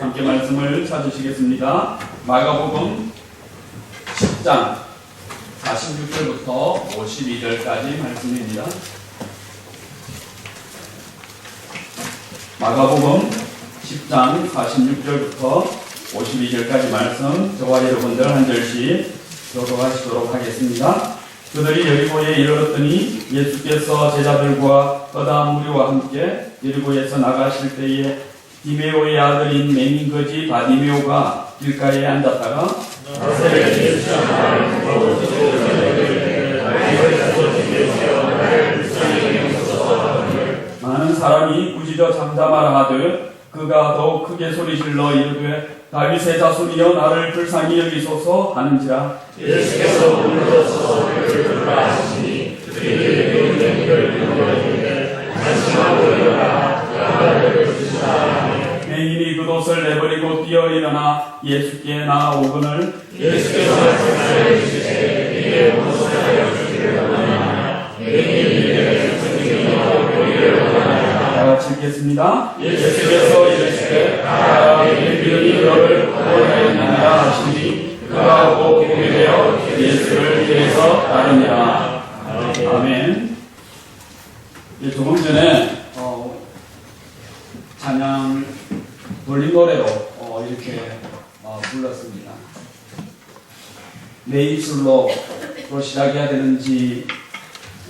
함께 말씀을 찾으시겠습니다. 마가복음 10장 46절부터 52절까지 말씀입니다. 마가복음 10장 46절부터 52절까지 말씀 저와 여러분들 한 절씩 교도하시도록 하겠습니다. 그들이 여리고에 이르렀더니 예수께서 제자들과 허다한 무리와 함께 여리고에서 나가실 때에 디메오의 아들인 맹인거지 바디메오가 길가에 앉았다가 많은 사람이 부지저 잠잠하라 하되 그가 더욱 크게 소리질러 이르되 다윗의 자손이여 나를 불쌍히 여기소서 하는지라. 예수께서 물러서서 그를 들으라 하시니 그들이 그를 들으되 안심하고 일어나 부르시라 맹인이 그 옷을 내버리고 뛰어 일어나 예수께 나아오거늘 예수께서 말씀하여 주시되 이에 원하나 이에 주님이여 보이를 원하나 다 같이 읽겠습니다. 예수께서 이르시되 내 믿음이 너를 구원하였느니라 하시니 그가 곧 보게 되어 예수를 위해서 따르니라. 아멘. 예, 조금 전에 어, 찬양 돌림 노래로 어, 이렇게 어, 불렀습니다. 내 입술로 또 시작해야 되는지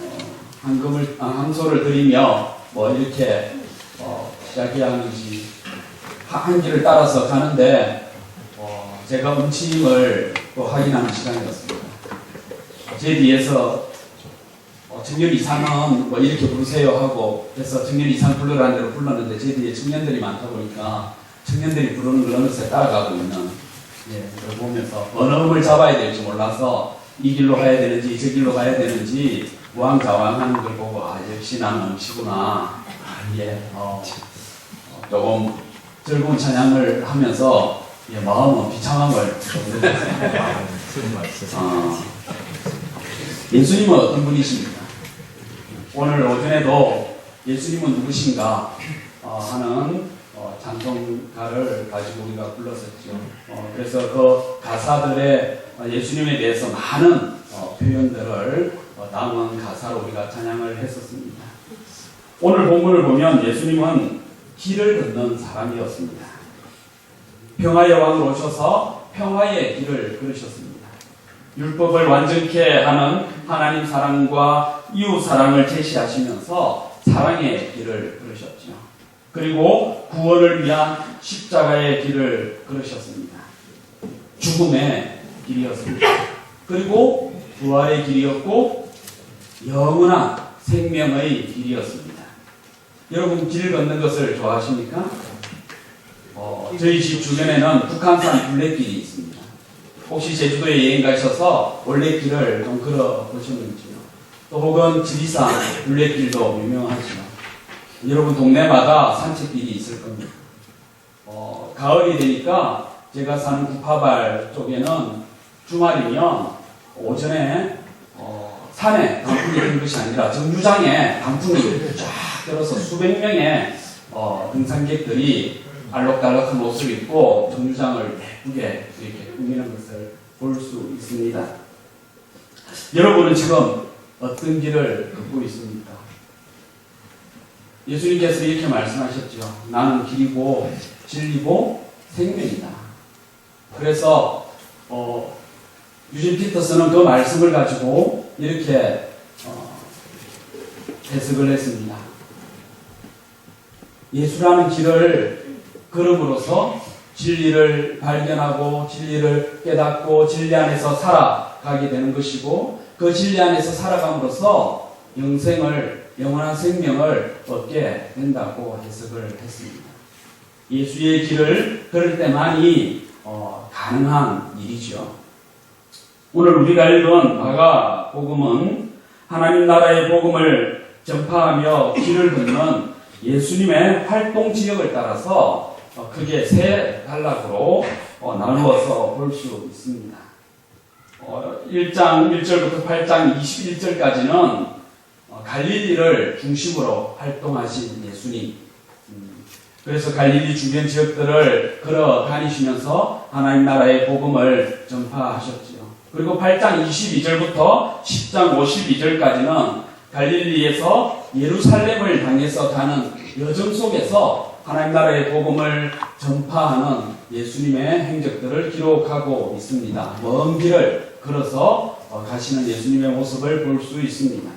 어, 한금을 아, 한소를 드리며 뭐 이렇게 어, 시작해야 하는지 하- 한 길을 따라서 가는데 어, 제가 음침을 또 확인하는 시간이었습니다. 제 뒤에서 어, 청년 이상은 뭐 이렇게 부르세요 하고 해서 청년 이상 불러라는 대로 불렀는데 제 뒤에 청년들이 많다 보니까 청년들이 부르는 걸 어느새 따라가고 있는 예, 그걸 보면서 어느 음을 잡아야 될지 몰라서 이 길로 가야 되는지 저 길로 가야 되는지 우왕좌왕하는 걸 보고 아 역시 나는 음치구나 아, 예, 어, 어, 조금 즐거운 찬양을 하면서 예, 마음은 비참한 걸. 어, 예수님은 어떤 분이십니까? 오늘 오전에도 예수님은 누구신가 어, 하는 어, 찬송가를 가지고 우리가 불렀었죠. 어, 그래서 그 가사들의 어, 예수님에 대해서 많은 어, 표현들을 어, 담은 가사로 우리가 찬양을 했었습니다. 오늘 본문을 보면 예수님은 길을 걷는 사람이었습니다. 평화의 왕으로 오셔서 평화의 길을 걸으셨습니다. 율법을 완전케 하는 하나님 사랑과 이웃 사랑을 제시하시면서 사랑의 길을 걸으셨죠. 그리고 구원을 위한 십자가의 길을 걸으셨습니다. 죽음의 길이었습니다. 그리고 부활의 길이었고 영원한 생명의 길이었습니다. 여러분 길 걷는 것을 좋아하십니까? 어, 저희 집 주변에는 북한산 둘레길이 있습니다. 혹시 제주도에 여행 가셔서 올레길을 좀 걸어 보셨는지요? 또 혹은 지리산 둘레길도 유명하지요. 여러분 동네마다 산책길이 있을 겁니다. 어, 가을이 되니까 제가 사는 구파발 쪽에는 주말이면 오전에 어, 산에 단풍이 있는 것이 아니라 정류장에 단풍이 쫙 들어서 수백 명의 어, 등산객들이 알록달록한 옷을 입고 정류장을 예쁘게 이렇게 꾸미는 것을 볼 수 있습니다. 여러분은 지금 어떤 길을 걷고 있습니까? 예수님께서 이렇게 말씀하셨죠. 나는 길이고 진리고 생명이다. 그래서 어, 유진 피터스는 그 말씀을 가지고 이렇게 어, 해석을 했습니다. 예수라는 길을 걸음으로써 진리를 발견하고 진리를 깨닫고 진리 안에서 살아가게 되는 것이고 그 진리 안에서 살아감으로써 영생을 영원한 생명을 얻게 된다고 해석을 했습니다. 예수의 길을 걸을 때만이 어, 가능한 일이죠. 오늘 우리가 읽은 마가 복음은 하나님 나라의 복음을 전파하며 길을 걷는 예수님의 활동 지역을 따라서 어, 크게 세 단락으로 어, 나누어서 볼 수 있습니다. 어, 1장 1절부터 8장 21절까지는 어, 갈릴리를 중심으로 활동하신 예수님. 음, 그래서 갈릴리 주변 지역들을 걸어 다니시면서 하나님 나라의 복음을 전파하셨지요. 그리고 8장 22절부터 10장 52절까지는 갈릴리에서 예루살렘을 향해서 가는 여정 속에서 하나님 나라의 복음을 전파하는 예수님의 행적들을 기록하고 있습니다. 먼 길을 걸어서 어, 가시는 예수님의 모습을 볼 수 있습니다.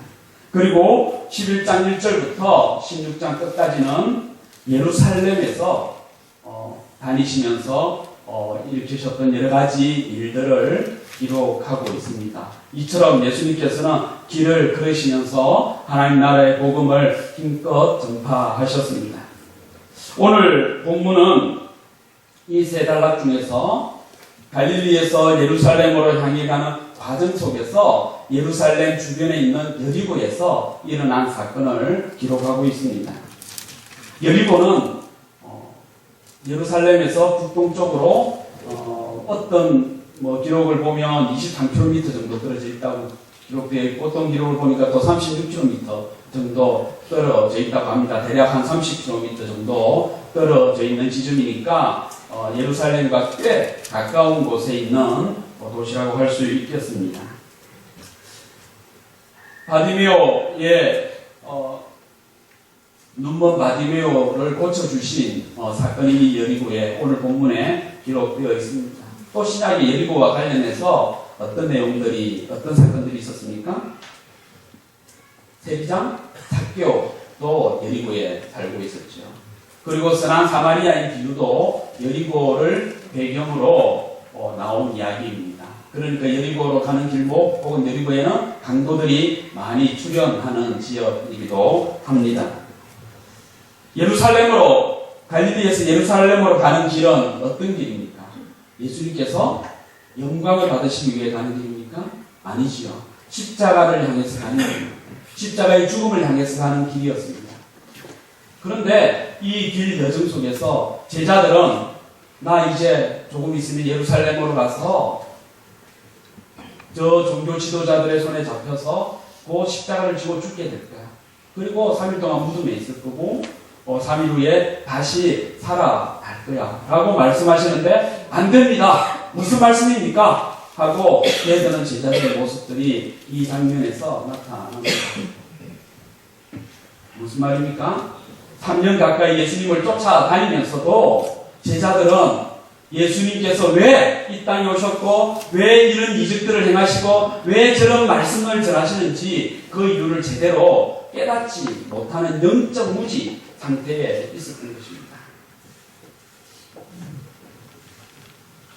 그리고 11장 1절부터 16장 끝까지는 예루살렘에서 어, 다니시면서 어, 일으키셨던 여러 가지 일들을 기록하고 있습니다. 이처럼 예수님께서는 길을 걸으시면서 하나님 나라의 복음을 힘껏 전파하셨습니다. 오늘 본문은 이 세 단락 중에서 갈릴리에서 예루살렘으로 향해 가는 과정 속에서 예루살렘 주변에 있는 여리고에서 일어난 사건을 기록하고 있습니다. 여리고는 어, 예루살렘에서 북동쪽으로 어, 어떤 뭐 기록을 보면 23km 정도 떨어져 있다고 기록되어 있고 어떤 기록을 보니까 또 36km 정도 떨어져 있다고 합니다. 대략 한 30km 정도 떨어져 있는 지점이니까 어, 예루살렘과 꽤 가까운 곳에 있는 어, 도시라고 할 수 있겠습니다. 바디메오의 어, 눈먼 바디메오를 고쳐주신 어, 사건이 이 여리고에 오늘 본문에 기록되어 있습니다. 또 신약의 여리고와 관련해서 어떤 내용들이 어떤 사건들이 있었습니까? 세리장 사교도 여리고에 살고 있었죠. 그리고 선한 사마리아인 비유도 여리고를 배경으로 어, 나온 이야기입니다. 그러니까 여리고로 가는 길목 혹은 여리고에는 강도들이 많이 출연하는 지역이기도 합니다. 예루살렘으로 갈릴리에서 예루살렘으로 가는 길은 어떤 길입니까? 예수님께서 영광을 받으시기 위해 가는 길입니까? 아니지요. 십자가를 향해서 가는 길입니다. 십자가의 죽음을 향해서 가는 길이었습니다. 그런데 이 길 여정 속에서 제자들은 나 이제 조금 있으면 예루살렘으로 가서 저 종교 지도자들의 손에 잡혀서 그 십자가를 지고 죽게 될 거야. 그리고 3일 동안 무덤에 있을 거고 어, 3일 후에 다시 살아날 거야. 라고 말씀하시는데 안 됩니다. 무슨 말씀입니까? 하고 얘들은 제자들의 모습들이 이 장면에서 나타납니다. 무슨 말입니까? 3년 가까이 예수님을 쫓아다니면서도 제자들은 예수님께서 왜 이 땅에 오셨고 왜 이런 이적들을 행하시고 왜 저런 말씀을 전하시는지 그 이유를 제대로 깨닫지 못하는 영적 무지 상태에 있었던 것입니다.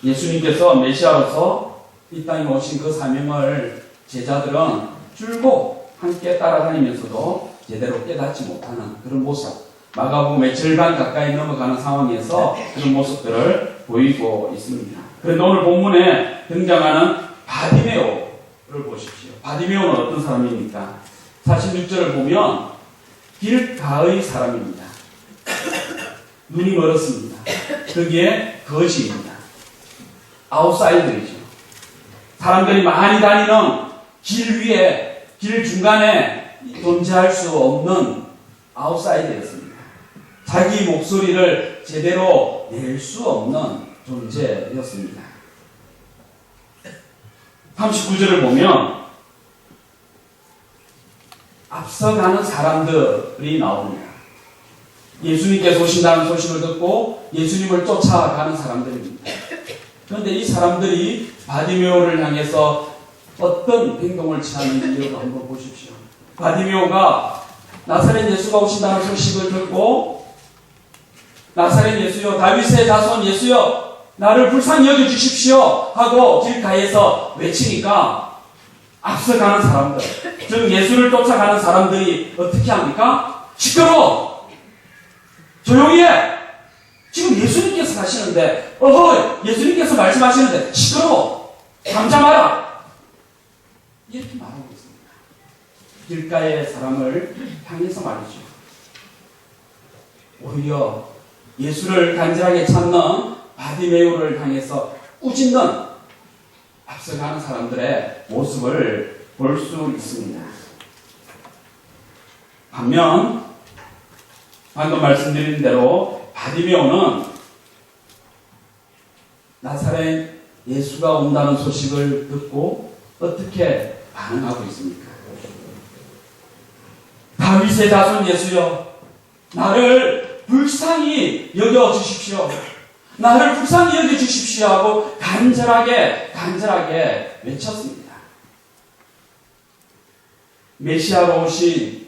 예수님께서 메시아로서 이 땅에 오신 그 사명을 제자들은 줄곧 함께 따라다니면서도 제대로 깨닫지 못하는 그런 모습. 마가복음의 절반 가까이 넘어가는 상황에서 그런 모습들을 보이고 있습니다. 그런데 오늘 본문에 등장하는 바디메오를 보십시오. 바디메오는 어떤 사람입니까? 46절을 보면 길가의 사람입니다. 눈이 멀었습니다. 거기에 거지입니다. 아웃사이더이죠. 사람들이 많이 다니는 길 위에, 길 중간에 존재할 수 없는 아웃사이더였습니다. 자기 목소리를 제대로 낼 수 없는 존재였습니다. 39절을 보면 앞서가는 사람들이 나옵니다. 예수님께서 오신다는 소식을 듣고 예수님을 쫓아가는 사람들입니다. 그런데 이 사람들이 바디메오를 향해서 어떤 행동을 취하는지 한번 보십시오. 바디메오가 나사렛 예수가 오신다는 소식을 듣고 나사렛 예수여 다윗의 자손 예수여 나를 불쌍히 여겨 주십시오 하고 길가에서 외치니까 앞서가는 사람들 즉 예수를 쫓아가는 사람들이 어떻게 합니까? 시끄러워 조용히 해. 지금 예수님께서 가시는데 어허 예수님께서 말씀하시는데 시끄러워 잠잠하라. 이렇게 말하고 있습니다. 길가의 사람을 향해서 말이죠. 오히려 예수를 간절하게 찾는 바디메오를 향해서 꾸짖는 앞서가는 사람들의 모습을 볼 수 있습니다. 반면 방금 말씀드린 대로 바디메오는 나사렛 예수가 온다는 소식을 듣고 어떻게 반응하고 있습니까? 다윗의 자손 예수여, 나를 불쌍히 여겨 주십시오. 나를 불쌍히 여겨 주십시오 하고 간절하게 간절하게 외쳤습니다. 메시아로 오신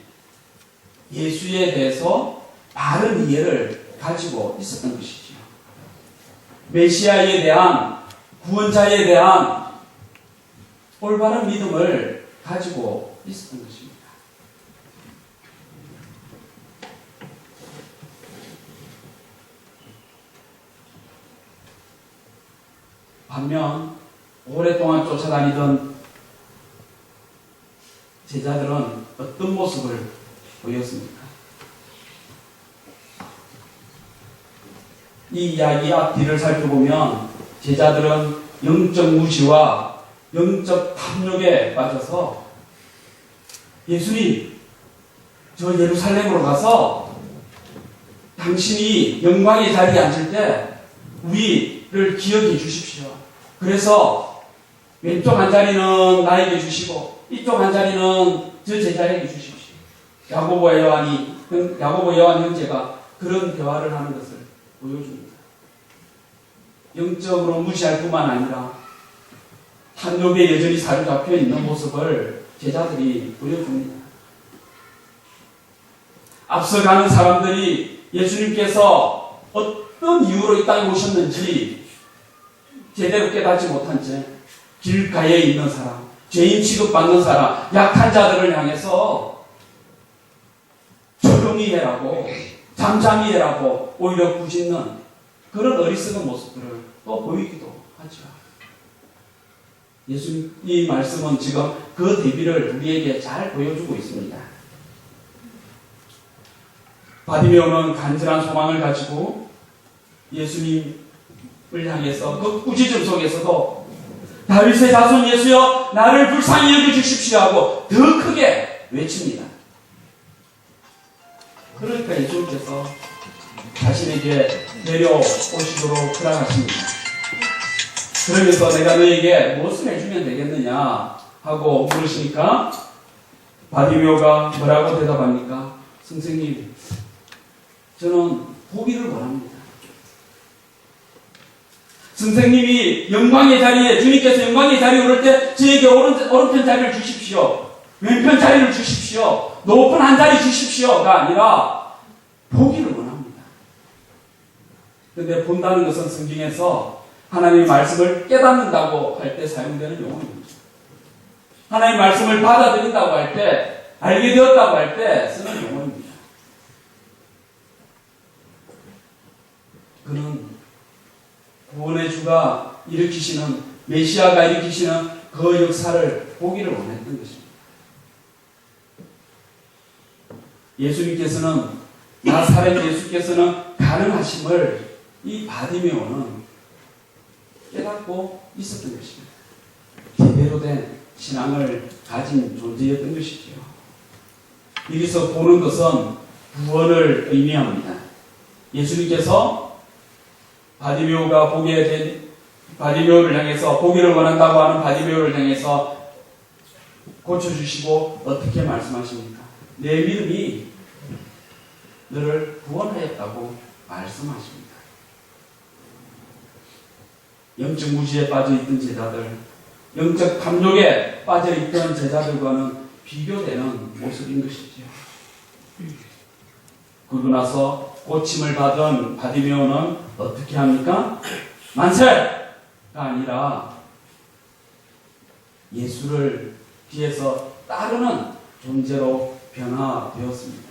예수에 대해서 바른 이해를 가지고 있었던 것이죠. 메시아에 대한 구원자에 대한 올바른 믿음을 가지고 있었던 것입니 반면 오랫동안 쫓아다니던 제자들은 어떤 모습을 보였습니까? 이 이야기 앞뒤를 살펴보면 제자들은 영적 무지와 영적 탐욕에 빠져서 예수님, 저 예루살렘으로 가서 당신이 영광의 자리에 앉을 때 우리를 기억해 주십시오. 그래서 왼쪽 한 자리는 나에게 주시고 이쪽 한 자리는 저 제자에게 주십시오. 야고보와 요한이 야고보 요한 형제가 그런 대화를 하는 것을 보여줍니다. 영적으로 무시할 뿐만 아니라 한욕에 여전히 사로잡혀 있는 모습을 제자들이 보여줍니다. 앞서가는 사람들이 예수님께서 어떤 이유로 이 땅에 오셨는지 제대로 깨닫지 못한 채 길가에 있는 사람, 죄인 취급받는 사람, 약한 자들을 향해서 조용히 해라고, 잠잠히 해라고 오히려 부짓는 그런 어리석은 모습들을 또 보이기도 하죠. 예수님 이 말씀은 지금 그 대비를 우리에게 잘 보여주고 있습니다. 바디메오는 간절한 소망을 가지고 예수님 을 향해서 그 꾸짖음 속에서도 다윗의 자손 예수여 나를 불쌍히 여겨 주십시오 하고 더 크게 외칩니다. 그러니까 예수님께서 자신에게 내려오시도록 허락하십니다. 그러면서 내가 너에게 무엇을 해주면 되겠느냐 하고 물으시니까 바디메오가 뭐라고 대답합니까? 선생님, 저는 보기를 원합니다. 선생님이 영광의 자리에, 주님께서 영광의 자리에 오를 때 저에게 오른, 오른편 자리를 주십시오. 왼편 자리를 주십시오. 높은 한 자리 주십시오가 아니라 보기를 원합니다. 근데 본다는 것은 성경에서 하나님의 말씀을 깨닫는다고 할 때 사용되는 용어입니다. 하나님의 말씀을 받아들인다고 할 때, 알게 되었다고 할 때 쓰는 용어입니다. 그는 구원의 주가 일으키시는 메시아가 일으키시는 그 역사를 보기를 원했던 것입니다. 예수님께서는 나사렛 예수께서는 가능하심을 이 바디메오는 깨닫고 있었던 것입니다. 제대로 된 신앙을 가진 존재였던 것이지요. 여기서 보는 것은 구원을 의미합니다. 예수님께서 바디메오가 보게 된 바디메오를 향해서 보기를 원한다고 하는 바디메오를 향해서 고쳐주시고 어떻게 말씀하십니까? 내 믿음이 너를 구원하였다고 말씀하십니다. 영적 무지에 빠져 있던 제자들, 영적 탐욕에 빠져 있던 제자들과는 비교되는 모습인 것이지요. 그러고 나서 고침을 받은 바디메오는 어떻게 합니까? 만세가 아니라 예수를 뒤에서 따르는 존재로 변화되었습니다.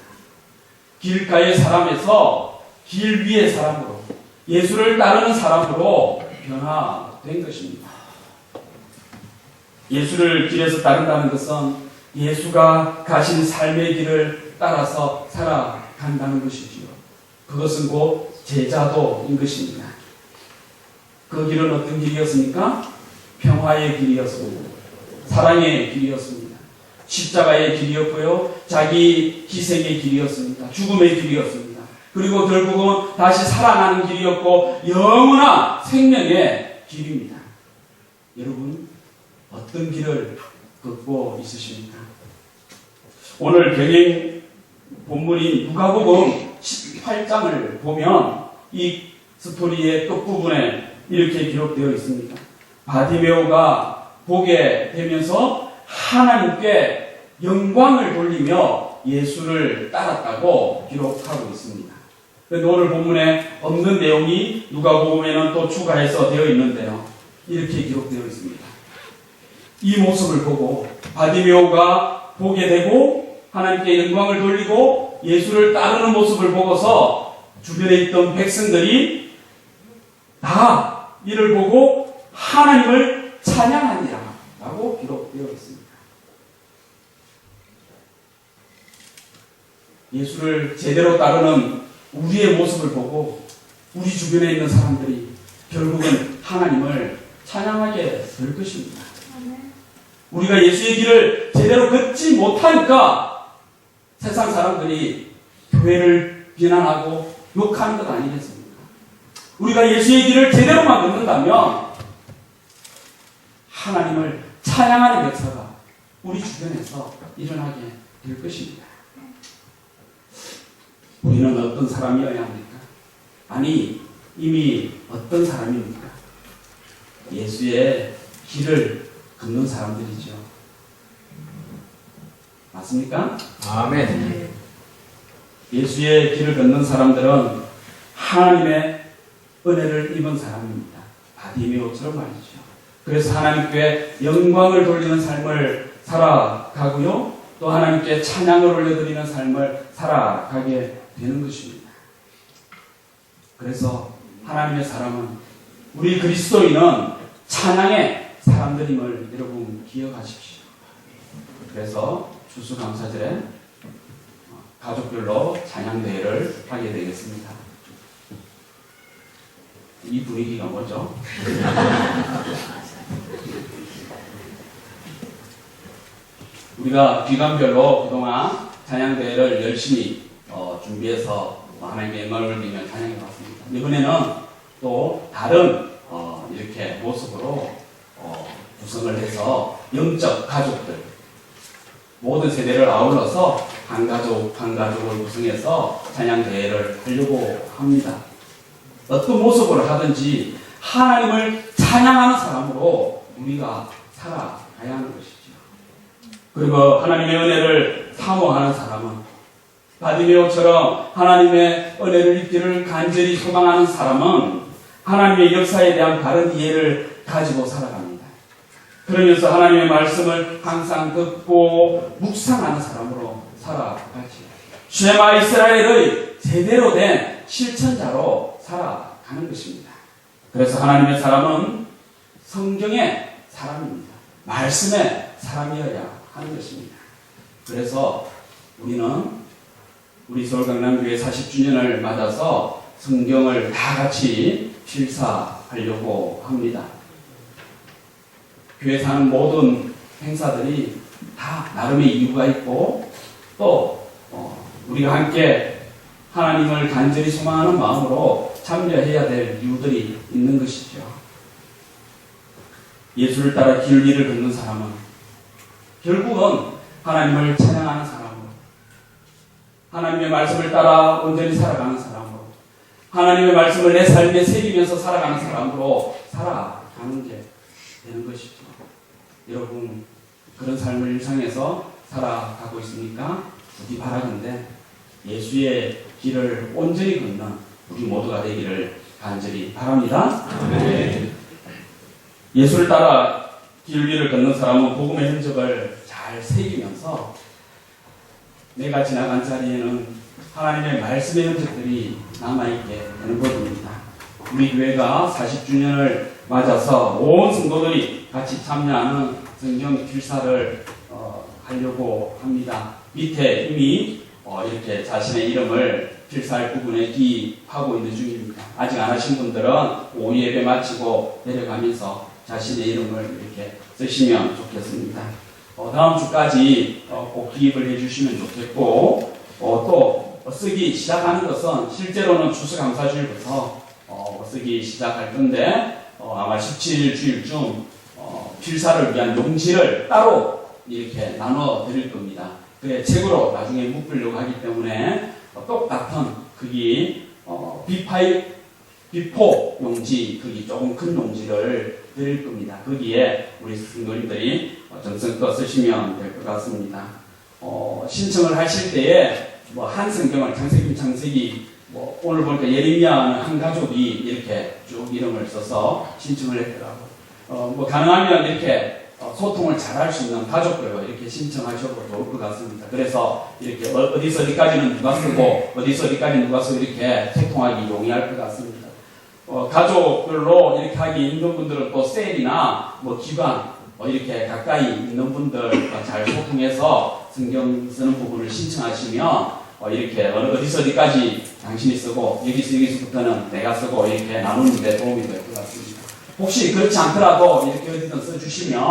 길가의 사람에서 길 위의 사람으로 예수를 따르는 사람으로 변화된 것입니다. 예수를 길에서 따른다는 것은 예수가 가신 삶의 길을 따라서 살아간다는 것이지요. 그것은 곧 제자도인 것입니다. 그 길은 어떤 길이었습니까? 평화의 길이었습니다. 사랑의 길이었습니다. 십자가의 길이었고요. 자기 희생의 길이었습니다. 죽음의 길이었습니다. 그리고 결국은 다시 살아나는 길이었고 영원한 생명의 길입니다. 여러분 어떤 길을 걷고 있으십니까? 오늘 경행 본문인 누가복음 18장을 보면 이 스토리의 끝부분에 이렇게 기록되어 있습니다. 바디메오가 보게 되면서 하나님께 영광을 돌리며 예수를 따랐다고 기록하고 있습니다. 그런데 오늘 본문에 없는 내용이 누가복음에는 또 추가해서 되어 있는데요. 이렇게 기록되어 있습니다. 이 모습을 보고 바디메오가 보게 되고 하나님께 영광을 돌리고 예수를 따르는 모습을 보고서 주변에 있던 백성들이 다 이를 보고 하나님을 찬양하니라 라고 기록되어 있습니다. 예수를 제대로 따르는 우리의 모습을 보고 우리 주변에 있는 사람들이 결국은 하나님을 찬양하게 될 것입니다. 우리가 예수의 길을 제대로 걷지 못하니까 세상 사람들이 교회를 비난하고 욕하는 것 아니겠습니까? 우리가 예수의 길을 제대로만 걷는다면 하나님을 찬양하는 역사가 우리 주변에서 일어나게 될 것입니다. 우리는 어떤 사람이어야 합니까? 아니, 이미 어떤 사람입니까? 예수의 길을 걷는 사람들이죠. 맞습니까? 아멘. 예수의 길을 걷는 사람들은 하나님의 은혜를 입은 사람입니다. 바디메오처럼 말이죠. 그래서 하나님께 영광을 돌리는 삶을 살아가고요. 또 하나님께 찬양을 올려드리는 삶을 살아가게 되는 것입니다. 그래서 하나님의 사람은 우리 그리스도인은 찬양의 사람들임을 여러분 기억하십시오. 그래서 추수감사절에 가족별로 찬양대회를 하게 되겠습니다. 이 분위기가 뭐죠? 우리가 기간별로 그동안 찬양대회를 열심히 어, 준비해서 하나님의 영광을 돌리며 찬양해 왔습니다. 이번에는 또 다른 어, 이렇게 모습으로 어, 구성을 해서 영적 가족들 모든 세대를 아울러서 한 가족 한 가족을 구성해서 찬양 대회를 하려고 합니다. 어떤 모습을 하든지 하나님을 찬양하는 사람으로 우리가 살아가야 하는 것이죠. 그리고 하나님의 은혜를 사모하는 사람은 바디메오처럼 하나님의 은혜를 입기를 간절히 소망하는 사람은 하나님의 역사에 대한 바른 이해를 가지고 살아갑니다. 그러면서 하나님의 말씀을 항상 듣고 묵상하는 사람으로 살아가지. 쉐마 이스라엘의 제대로 된 실천자로 살아가는 것입니다. 그래서 하나님의 사람은 성경의 사람입니다. 말씀의 사람이어야 하는 것입니다. 그래서 우리는 우리 서울 강남교회 40주년을 맞아서 성경을 다 같이 필사하려고 합니다. 교회 사는 모든 행사들이 다 나름의 이유가 있고 또 어, 우리가 함께 하나님을 간절히 소망하는 마음으로 참여해야 될 이유들이 있는 것이죠. 예수를 따라 길 위를 걷는 사람은 결국은 하나님을 찬양하는 사람으로 하나님의 말씀을 따라 온전히 살아가는 사람으로 하나님의 말씀을 내 삶에 새기면서 살아가는 사람으로 살아가는 게 되는 것이죠. 여러분 그런 삶을 일상에서 살아가고 있습니까? 부디 바라건대 예수의 길을 온전히 걷는 우리 모두가 되기를 간절히 바랍니다. 예수를 따라 길 위를 걷는 사람은 복음의 흔적을 잘 새기면서 내가 지나간 자리에는 하나님의 말씀의 흔적들이 남아있게 되는 것입니다. 우리 교회가 40주년을 맞아서 온 성도들이 같이 참여하는 성경 필사를 어, 하려고 합니다. 밑에 이미 어, 이렇게 자신의 이름을 필사할 부분에 기입하고 있는 중입니다. 아직 안 하신 분들은 오후 예배 마치고 내려가면서 자신의 이름을 이렇게 쓰시면 좋겠습니다. 어, 다음 주까지 어, 꼭 기입을 해주시면 좋겠고 어, 또 어, 쓰기 시작하는 것은 실제로는 추수감사주일부터 어, 쓰기 시작할 건데 어, 아마 17일 주일쯤 어, 필사를 위한 용지를 따로 이렇게 나눠 드릴 겁니다. 그래 책으로 나중에 묶으려고 하기 때문에 어, 똑같은 크기 어, B5 비포 용지 크기 조금 큰 용지를 드릴 겁니다. 거기에 우리 선생님들이 어, 정성껏 쓰시면 될 것 같습니다. 어, 신청을 하실 때에 뭐 한 성경을 창세기 창세기 뭐 오늘 보니까 예레미야는 한 가족이 이렇게 쭉 이름을 써서 신청을 했더라고. 어, 뭐 가능하면 이렇게 어, 소통을 잘 할 수 있는 가족들로 이렇게 신청하셔도 좋을 것 같습니다. 그래서 이렇게 어, 어디서 어디까지는 누가 쓰고 어디서 어디까지 누가 쓰고 이렇게 소통하기 용이할 것 같습니다. 어, 가족별로 이렇게 하기 있는 분들은 또 셀이나 뭐 기관 어, 이렇게 가까이 있는 분들과 잘 소통해서 성경 쓰는 부분을 신청하시면 어, 이렇게 어느 어디서 어디까지 당신이 쓰고 여기서 여기서부터는 내가 쓰고 이렇게 나누는 데 도움이 될 것 같습니다. 혹시 그렇지 않더라도 이렇게 어디든 써주시면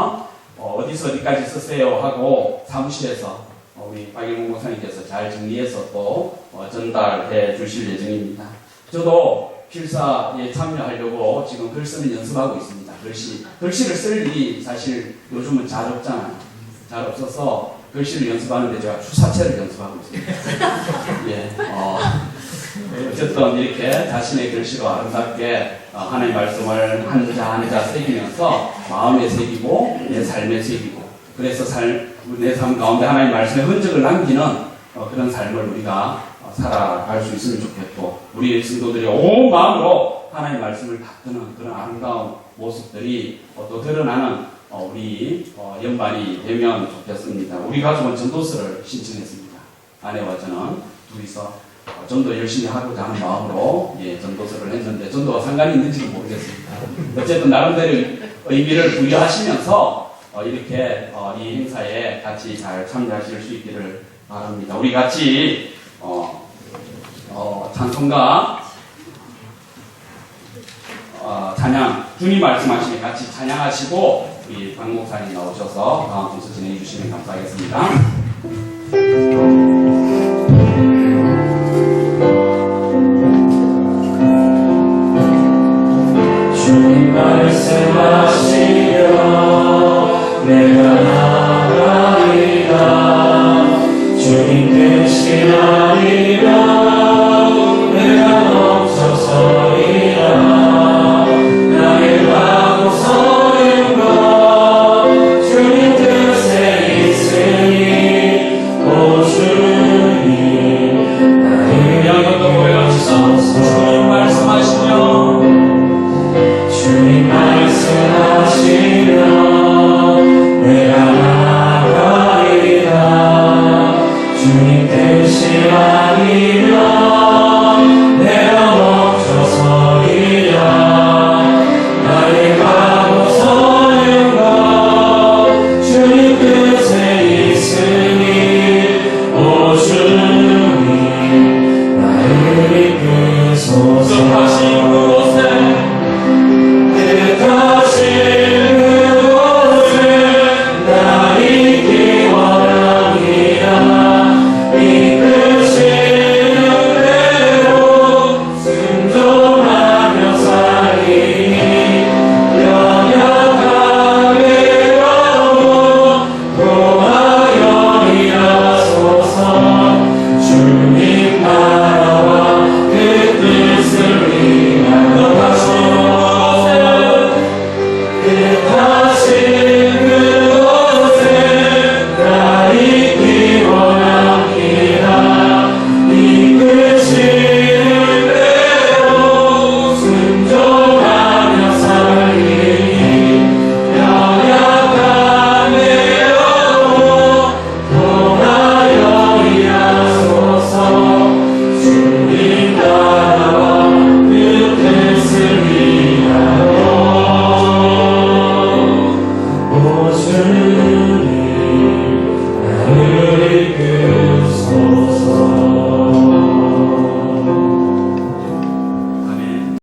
어, 디서 어디까지 쓰세요 하고 사무실에서 어, 우리 박일봉 목사님께서 잘 정리해서 또 어, 전달해 주실 예정입니다. 저도 필사에 참여하려고 지금 글 쓰는 연습하고 있습니다. 글씨. 글씨를 쓸 일이 사실 요즘은 잘 없잖아요. 잘 없어서 글씨를 연습하는데 제가 추사체를 연습하고 있습니다. 예, 어, 어쨌든 이렇게 자신의 글씨로 아름답게 어, 하나님의 말씀을 한자 한자 새기면서 마음에 새기고 내 삶에 새기고 그래서 삶, 내삶 가운데 하나님의 말씀의 흔적을 남기는 어, 그런 삶을 우리가 어, 살아갈 수 있으면 좋겠고 우리 성도들이 온 마음으로 하나님의 말씀을 받드는 그런 아름다운 모습들이 어, 또 드러나는 어, 우리 어, 연반이 되면 좋겠습니다. 우리 가족은 전도서를 신청했습니다. 아내와 저는 둘이서 어, 전도 열심히 하고자 하는 마음으로 예, 전도서를 했는데 전도와 상관이 있는지는 모르겠습니다. 어쨌든 나름대로 의미를 부여하시면서 어, 이렇게 어, 이 행사에 같이 잘 참여하실 수 있기를 바랍니다. 우리 같이 어, 어, 찬송가 어, 찬양 주님 말씀하시니 같이 찬양하시고 우리 박 목사님 나오셔서 다음 순서 진행해 주시면 감사하겠습니다.